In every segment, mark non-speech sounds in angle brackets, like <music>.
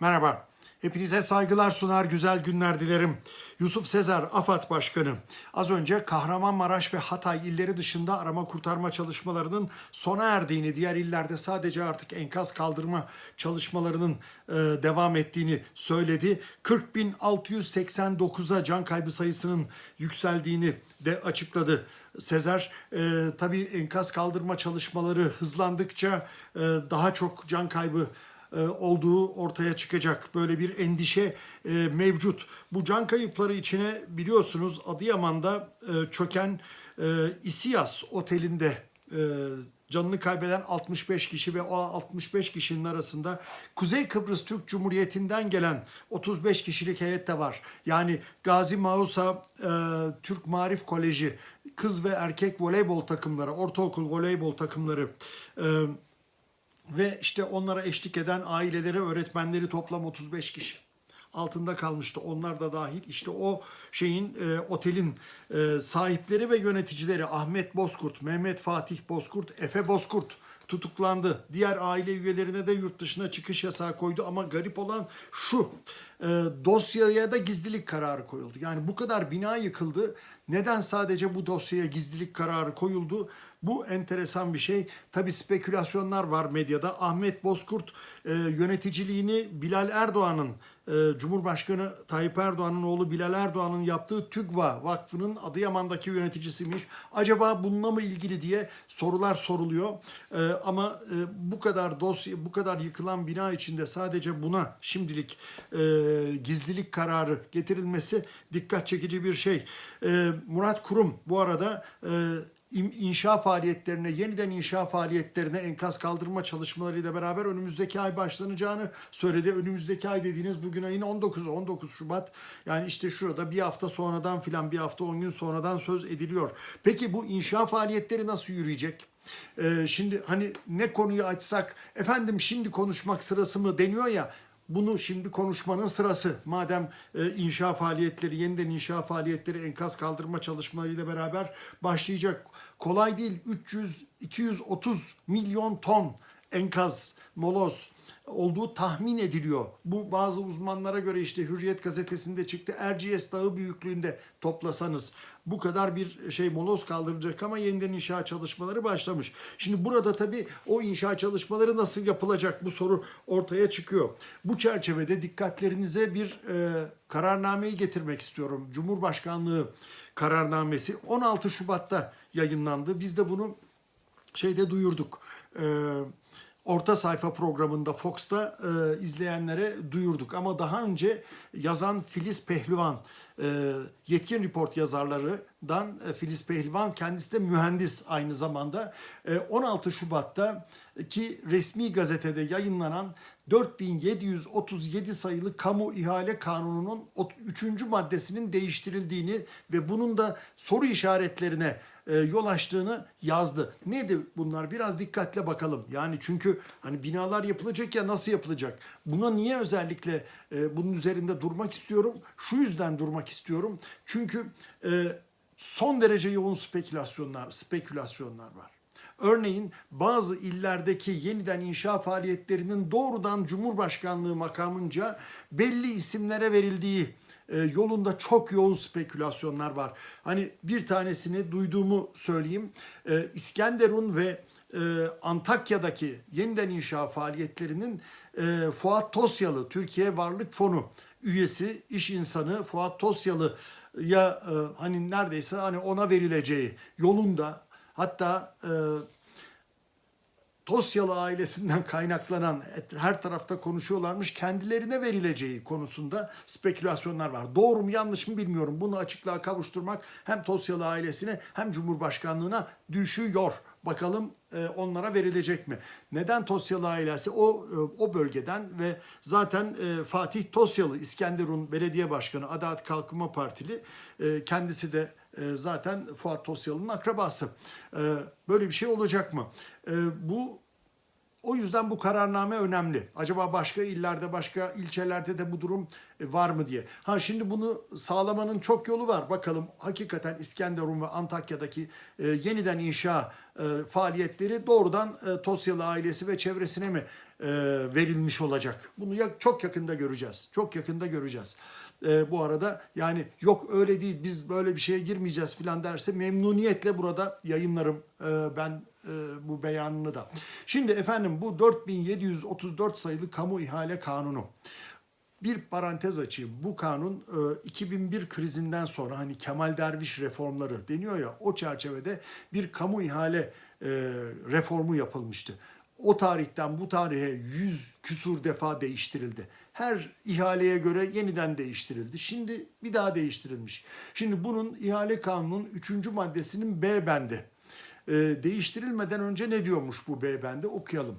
Merhaba. Hepinize saygılar sunar, güzel günler dilerim. Yusuf Sezer, AFAD Başkanı. Az önce Kahramanmaraş ve Hatay illeri dışında arama kurtarma çalışmalarının sona erdiğini, diğer illerde sadece artık enkaz kaldırma çalışmalarının e, devam ettiğini söyledi. 40.689'a can kaybı sayısının yükseldiğini de açıkladı. Sezer e, tabii enkaz kaldırma çalışmaları hızlandıkça e, daha çok can kaybı olduğu ortaya çıkacak. Böyle bir endişe e, mevcut. Bu can kayıpları içine biliyorsunuz Adıyaman'da e, çöken e, İsiyas Oteli'nde e, canını kaybeden 65 kişi ve o 65 kişinin arasında Kuzey Kıbrıs Türk Cumhuriyeti'nden gelen 35 kişilik heyet de var. Yani Gazi Mausa e, Türk Marif Koleji kız ve erkek voleybol takımları, ortaokul voleybol takımları e, ve işte onlara eşlik eden aileleri, öğretmenleri toplam 35 kişi. Altında kalmıştı. Onlar da dahil. İşte o şeyin, e, otelin e, sahipleri ve yöneticileri Ahmet Bozkurt, Mehmet Fatih Bozkurt, Efe Bozkurt tutuklandı. Diğer aile üyelerine de yurt dışına çıkış yasağı koydu. Ama garip olan şu, e, dosyaya da gizlilik kararı koyuldu. Yani bu kadar bina yıkıldı. Neden sadece bu dosyaya gizlilik kararı koyuldu? Bu enteresan bir şey. Tabi spekülasyonlar var medyada. Ahmet Bozkurt e, yöneticiliğini Bilal Erdoğan'ın, Cumhurbaşkanı Tayyip Erdoğan'ın oğlu Bilal Erdoğan'ın yaptığı TÜGVA Vakfı'nın Adıyaman'daki yöneticisiymiş. Acaba bununla mı ilgili diye sorular soruluyor. E, ama e, bu kadar dosya, bu kadar yıkılan bina içinde sadece buna şimdilik e, gizlilik kararı getirilmesi dikkat çekici bir şey. E, Murat Kurum bu arada e, inşa faaliyetlerine, yeniden inşa faaliyetlerine enkaz kaldırma çalışmalarıyla beraber önümüzdeki ay başlanacağını söyledi. Önümüzdeki ay dediğiniz bugün ayın 19'u, 19 Şubat. Yani işte şurada bir hafta sonradan filan bir hafta 10 gün sonradan söz ediliyor. Peki bu inşa faaliyetleri nasıl yürüyecek? Ee, şimdi hani ne konuyu açsak, efendim şimdi konuşmak sırası mı deniyor ya, bunu şimdi konuşmanın sırası. Madem e, inşa faaliyetleri, yeniden inşa faaliyetleri, enkaz kaldırma çalışmalarıyla beraber başlayacak. Kolay değil. 300 230 milyon ton enkaz, moloz olduğu tahmin ediliyor. Bu bazı uzmanlara göre işte Hürriyet gazetesinde çıktı. Erciyes Dağı büyüklüğünde toplasanız bu kadar bir şey moloz kaldıracak ama yeniden inşa çalışmaları başlamış. Şimdi burada tabii o inşa çalışmaları nasıl yapılacak bu soru ortaya çıkıyor. Bu çerçevede dikkatlerinize bir e, kararnameyi getirmek istiyorum. Cumhurbaşkanlığı kararnamesi 16 Şubat'ta yayınlandı. Biz de bunu şeyde duyurduk. Ee, orta sayfa programında Fox'ta e, izleyenlere duyurduk. Ama daha önce yazan Filiz Pehlivan, e, Yetkin Report yazarlarından e, Filiz Pehlivan kendisi de mühendis aynı zamanda. E, 16 Şubat'ta ki resmi gazetede yayınlanan 4737 sayılı kamu ihale kanununun 3. maddesinin değiştirildiğini ve bunun da soru işaretlerine e, yol açtığını yazdı. Nedir bunlar? Biraz dikkatle bakalım. Yani çünkü hani binalar yapılacak ya nasıl yapılacak? Buna niye özellikle e, bunun üzerinde durmak istiyorum? Şu yüzden durmak istiyorum. Çünkü e, son derece yoğun spekülasyonlar, spekülasyonlar var. Örneğin bazı illerdeki yeniden inşa faaliyetlerinin doğrudan Cumhurbaşkanlığı makamınca belli isimlere verildiği e, yolunda çok yoğun spekülasyonlar var. Hani bir tanesini duyduğumu söyleyeyim. E, İskenderun ve e, Antakya'daki yeniden inşa faaliyetlerinin Fuat Tosyalı, Türkiye Varlık Fonu üyesi, iş insanı Fuat Tosyalı ya hani neredeyse hani ona verileceği yolunda hatta e, Tosyalı ailesinden <laughs> kaynaklanan her tarafta konuşuyorlarmış kendilerine verileceği konusunda spekülasyonlar var. Doğru mu yanlış mı bilmiyorum. Bunu açıklığa kavuşturmak hem Tosyalı ailesine hem Cumhurbaşkanlığına düşüyor. Bakalım e, onlara verilecek mi? Neden Tosyalı ailesi o e, o bölgeden ve zaten e, Fatih Tosyalı İskenderun Belediye Başkanı Adalet Kalkınma Partili e, kendisi de e, zaten Fuat Tosyalı'nın akrabası. E, böyle bir şey olacak mı? E, bu o yüzden bu kararname önemli. Acaba başka illerde, başka ilçelerde de bu durum e, var mı diye. Ha şimdi bunu sağlamanın çok yolu var. Bakalım hakikaten İskenderun ve Antakya'daki e, yeniden inşa e, faaliyetleri doğrudan e, Tosyalı ailesi ve çevresine mi e, verilmiş olacak. Bunu ya, çok yakında göreceğiz. Çok yakında göreceğiz. E, bu arada yani yok öyle değil biz böyle bir şeye girmeyeceğiz falan derse memnuniyetle burada yayınlarım e, ben e, bu beyanını da. Şimdi efendim bu 4734 sayılı kamu ihale kanunu. Bir parantez açayım. Bu kanun e, 2001 krizinden sonra hani Kemal Derviş reformları deniyor ya o çerçevede bir kamu ihale e, reformu yapılmıştı. O tarihten bu tarihe 100 küsur defa değiştirildi. Her ihaleye göre yeniden değiştirildi. Şimdi bir daha değiştirilmiş. Şimdi bunun ihale kanunun 3. maddesinin B bendi. E, değiştirilmeden önce ne diyormuş bu B bendi okuyalım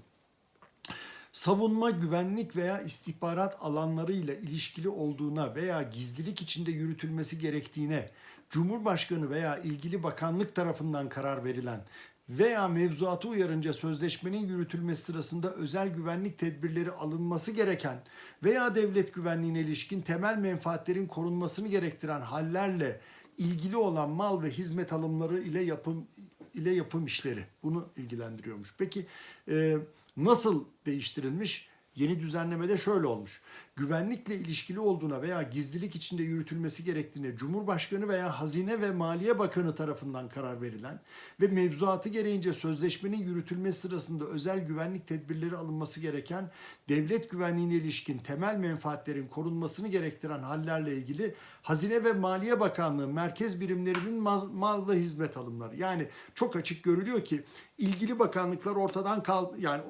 savunma, güvenlik veya istihbarat alanlarıyla ilişkili olduğuna veya gizlilik içinde yürütülmesi gerektiğine Cumhurbaşkanı veya ilgili bakanlık tarafından karar verilen veya mevzuatı uyarınca sözleşmenin yürütülmesi sırasında özel güvenlik tedbirleri alınması gereken veya devlet güvenliğine ilişkin temel menfaatlerin korunmasını gerektiren hallerle ilgili olan mal ve hizmet alımları ile yapım ile yapım işleri bunu ilgilendiriyormuş. Peki e, nasıl değiştirilmiş? Yeni düzenlemede şöyle olmuş. Güvenlikle ilişkili olduğuna veya gizlilik içinde yürütülmesi gerektiğine Cumhurbaşkanı veya Hazine ve Maliye Bakanı tarafından karar verilen ve mevzuatı gereğince sözleşmenin yürütülmesi sırasında özel güvenlik tedbirleri alınması gereken devlet güvenliğine ilişkin temel menfaatlerin korunmasını gerektiren hallerle ilgili Hazine ve Maliye Bakanlığı merkez birimlerinin mal ve hizmet alımları. Yani çok açık görülüyor ki ilgili bakanlıklar ortadan kal yani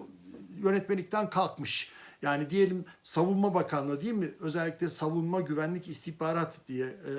yönetmelikten kalkmış. Yani diyelim Savunma Bakanlığı değil mi? Özellikle Savunma Güvenlik İstihbarat diye e,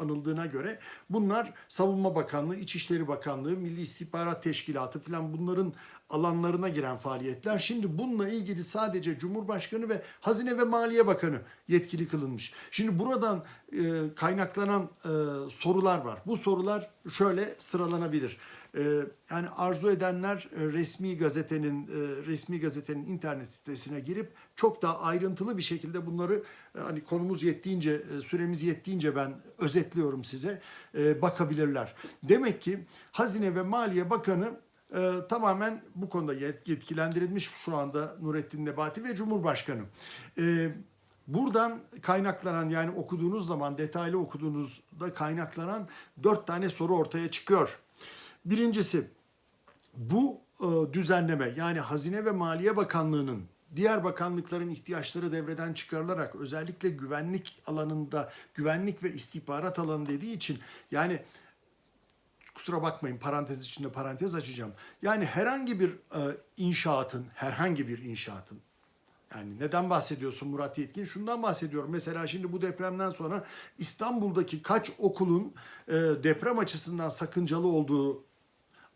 anıldığına göre bunlar Savunma Bakanlığı, İçişleri Bakanlığı, Milli İstihbarat Teşkilatı falan bunların alanlarına giren faaliyetler. Şimdi bununla ilgili sadece Cumhurbaşkanı ve Hazine ve Maliye Bakanı yetkili kılınmış. Şimdi buradan e, kaynaklanan e, sorular var. Bu sorular şöyle sıralanabilir. Ee, yani arzu edenler e, resmi gazetenin e, resmi gazetenin internet sitesine girip çok daha ayrıntılı bir şekilde bunları e, hani konumuz yettiğince süremiz yettiğince ben özetliyorum size bakabilirler. Demek ki Hazine ve Maliye Bakanı e, tamamen bu konuda yet- yetkilendirilmiş şu anda Nurettin Nebati ve Cumhurbaşkanı. E, Buradan kaynaklanan yani okuduğunuz zaman detaylı okuduğunuzda kaynaklanan dört tane soru ortaya çıkıyor. Birincisi bu e, düzenleme yani Hazine ve Maliye Bakanlığı'nın diğer bakanlıkların ihtiyaçları devreden çıkarılarak özellikle güvenlik alanında güvenlik ve istihbarat alanı dediği için yani kusura bakmayın parantez içinde parantez açacağım. Yani herhangi bir e, inşaatın herhangi bir inşaatın yani neden bahsediyorsun Murat Yetkin? Şundan bahsediyorum. Mesela şimdi bu depremden sonra İstanbul'daki kaç okulun e, deprem açısından sakıncalı olduğu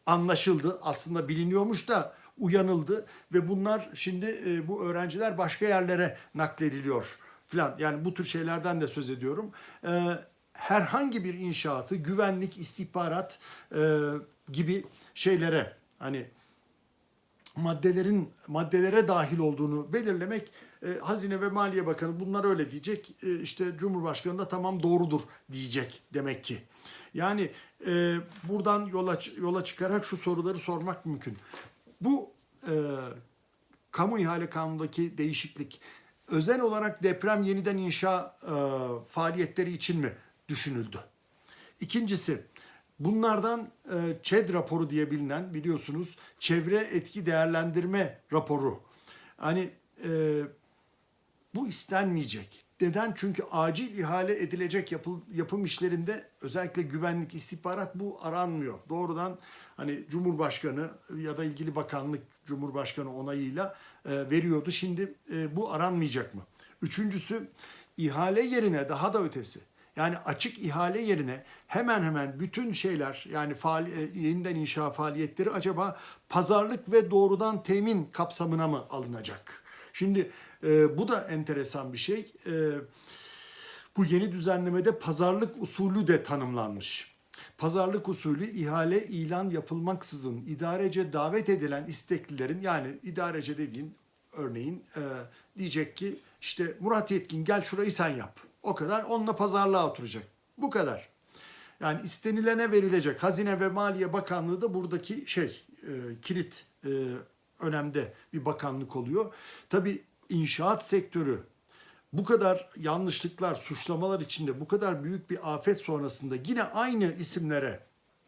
anlaşıldı. Aslında biliniyormuş da uyanıldı ve bunlar şimdi e, bu öğrenciler başka yerlere naklediliyor filan. Yani bu tür şeylerden de söz ediyorum. E, herhangi bir inşaatı güvenlik, istihbarat e, gibi şeylere hani maddelerin maddelere dahil olduğunu belirlemek e, Hazine ve Maliye Bakanı bunlar öyle diyecek. E, işte Cumhurbaşkanı da tamam doğrudur diyecek demek ki. Yani e, buradan yola yola çıkarak şu soruları sormak mümkün. Bu e, kamu ihale kanunundaki değişiklik özel olarak deprem yeniden inşa e, faaliyetleri için mi düşünüldü? İkincisi bunlardan e, ÇED raporu diye bilinen biliyorsunuz çevre etki değerlendirme raporu. Hani e, bu istenmeyecek. Neden? Çünkü acil ihale edilecek yapıl, yapım işlerinde özellikle güvenlik, istihbarat bu aranmıyor. Doğrudan hani Cumhurbaşkanı ya da ilgili bakanlık Cumhurbaşkanı onayıyla e, veriyordu. Şimdi e, bu aranmayacak mı? Üçüncüsü ihale yerine daha da ötesi. Yani açık ihale yerine hemen hemen bütün şeyler yani faal, e, yeniden inşa faaliyetleri acaba pazarlık ve doğrudan temin kapsamına mı alınacak? Şimdi e, bu da enteresan bir şey. E, bu yeni düzenlemede pazarlık usulü de tanımlanmış. Pazarlık usulü ihale ilan yapılmaksızın idarece davet edilen isteklilerin yani idarece dediğin örneğin e, diyecek ki işte Murat Yetkin gel şurayı sen yap. O kadar onunla pazarlığa oturacak. Bu kadar. Yani istenilene verilecek. Hazine ve Maliye Bakanlığı da buradaki şey e, kilit e, önemde bir bakanlık oluyor. Tabii inşaat sektörü bu kadar yanlışlıklar, suçlamalar içinde bu kadar büyük bir afet sonrasında yine aynı isimlere,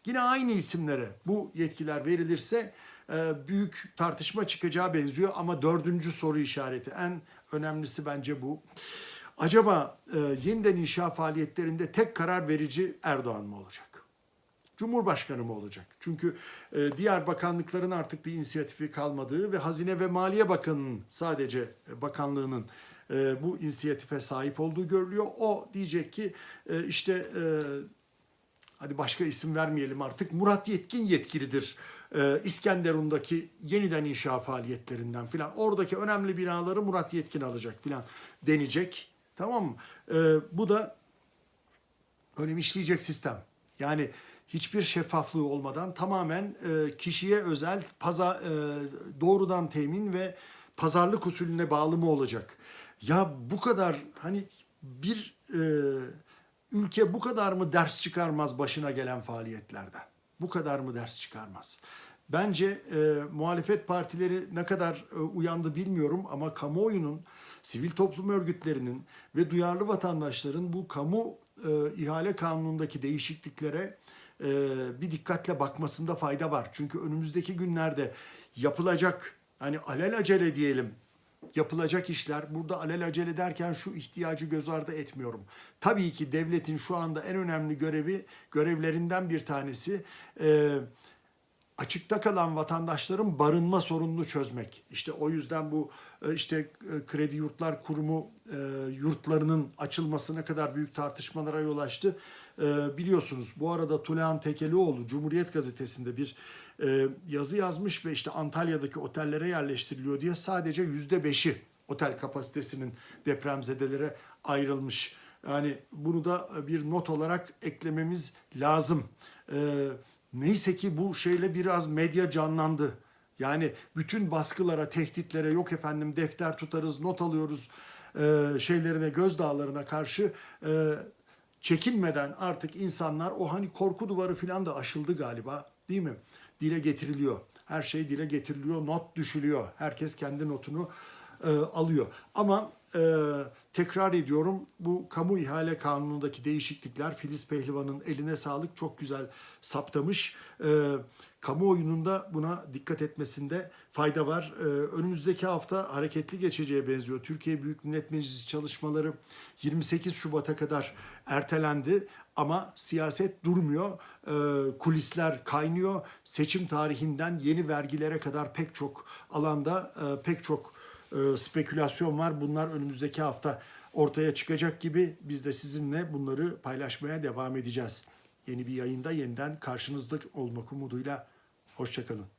yine aynı isimlere bu yetkiler verilirse e, büyük tartışma çıkacağı benziyor. Ama dördüncü soru işareti en önemlisi bence bu. Acaba e, yeniden inşa faaliyetlerinde tek karar verici Erdoğan mı olacak? Cumhurbaşkanı mı olacak? Çünkü e, diğer bakanlıkların artık bir inisiyatifi kalmadığı ve Hazine ve Maliye Bakanı'nın sadece e, bakanlığının e, bu inisiyatife sahip olduğu görülüyor. O diyecek ki e, işte e, hadi başka isim vermeyelim artık Murat Yetkin yetkilidir. E, İskenderun'daki yeniden inşa faaliyetlerinden filan oradaki önemli binaları Murat Yetkin alacak filan denecek. Tamam mı? E, bu da önem işleyecek sistem. Yani hiçbir şeffaflığı olmadan tamamen e, kişiye özel paza, e, doğrudan temin ve pazarlık usulüne bağlı mı olacak? Ya bu kadar hani bir e, ülke bu kadar mı ders çıkarmaz başına gelen faaliyetlerden? Bu kadar mı ders çıkarmaz? Bence e, muhalefet partileri ne kadar e, uyandı bilmiyorum ama kamuoyunun, sivil toplum örgütlerinin ve duyarlı vatandaşların bu kamu e, ihale kanunundaki değişikliklere e, bir dikkatle bakmasında fayda var. Çünkü önümüzdeki günlerde yapılacak hani alelacele diyelim yapılacak işler burada alelacele derken şu ihtiyacı göz ardı etmiyorum. Tabii ki devletin şu anda en önemli görevi görevlerinden bir tanesi e, açıkta kalan vatandaşların barınma sorununu çözmek. İşte o yüzden bu e, işte e, Kredi Yurtlar Kurumu e, yurtlarının açılmasına kadar büyük tartışmalara yol açtı. E, Biliyorsunuz bu arada Tulehan Tekelioğlu Cumhuriyet Gazetesi'nde bir e, yazı yazmış ve işte Antalya'daki otellere yerleştiriliyor diye sadece yüzde beşi otel kapasitesinin depremzedelere ayrılmış. Yani bunu da bir not olarak eklememiz lazım. Ee, neyse ki bu şeyle biraz medya canlandı. Yani bütün baskılara, tehditlere yok efendim defter tutarız, not alıyoruz e, şeylerine, gözdağlarına karşı e, çekinmeden artık insanlar o hani korku duvarı falan da aşıldı galiba değil mi? Dile getiriliyor. Her şey dile getiriliyor, not düşülüyor. Herkes kendi notunu e, alıyor. Ama e, tekrar ediyorum bu kamu ihale kanunundaki değişiklikler Filiz Pehlivan'ın eline sağlık çok güzel saptamış. E, kamuoyunun da buna dikkat etmesinde fayda var. E, önümüzdeki hafta hareketli geçeceğe benziyor. Türkiye Büyük Millet Meclisi çalışmaları 28 Şubat'a kadar ertelendi ama siyaset durmuyor. E, kulisler kaynıyor. Seçim tarihinden yeni vergilere kadar pek çok alanda e, pek çok e, spekülasyon var. Bunlar önümüzdeki hafta ortaya çıkacak gibi biz de sizinle bunları paylaşmaya devam edeceğiz. Yeni bir yayında yeniden karşınızda olmak umuduyla hoşçakalın.